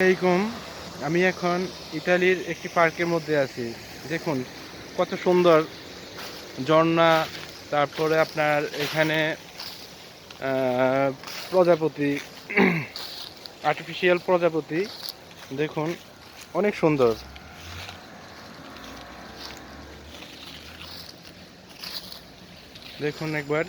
আলাইকুম। আমি এখন ইতালির একটি পার্কের মধ্যে আছি। দেখুন, কত সুন্দর ঝর্ণা, তারপরে আপনার এখানে প্রজাপতি আর্টিফিশিয়াল প্রজাপতি, দেখুন, অনেক সুন্দর। দেখুন একবার।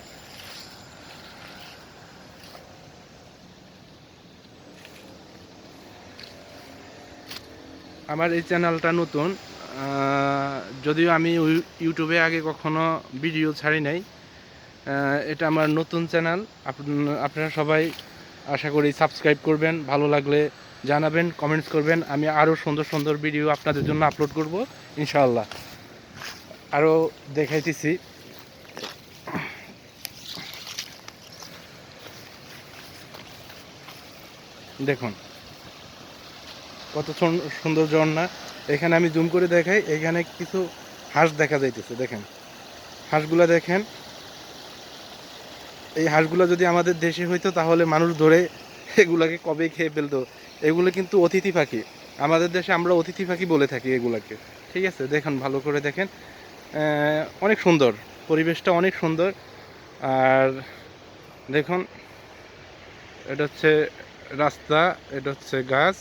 আমার এই চ্যানেলটা নতুন যদিও আমি ইউটিউবে আগে কখনো ভিডিও ছাড়ি নাই এটা আমার নতুন চ্যানেল আপনারা সবাই আশা করি সাবস্ক্রাইব করবেন, ভালো লাগলে জানাবেন কমেন্টস করবেন। আমি আরও সুন্দর সুন্দর ভিডিও আপনাদের জন্য আপলোড করব, ইনশাআল্লাহ। আরও দেখাইতেছি। দেখুন। কত সুন- সুন্দর ঝর্ণা এখানে আমি জুম করে দেখাই, এখানে কিছু হাঁস দেখা যাইতেছে, দেখেন। হাঁসগুলা দেখেন। এই হাঁসগুলো যদি আমাদের দেশে হইতো, তাহলে মানুষ ধরে এগুলাকে কবে খেয়ে ফেলতো? এগুলো কিন্তু অতিথি পাখি। আমাদের দেশে আমরা অতিথি পাখি বলে থাকি এগুলাকে। ঠিক আছে? দেখেন, ভালো করে দেখেন। অনেক সুন্দর। পরিবেশটা অনেক সুন্দর। আর দেখুন, এটা হচ্ছে রাস্তা, এটা হচ্ছে গাছ।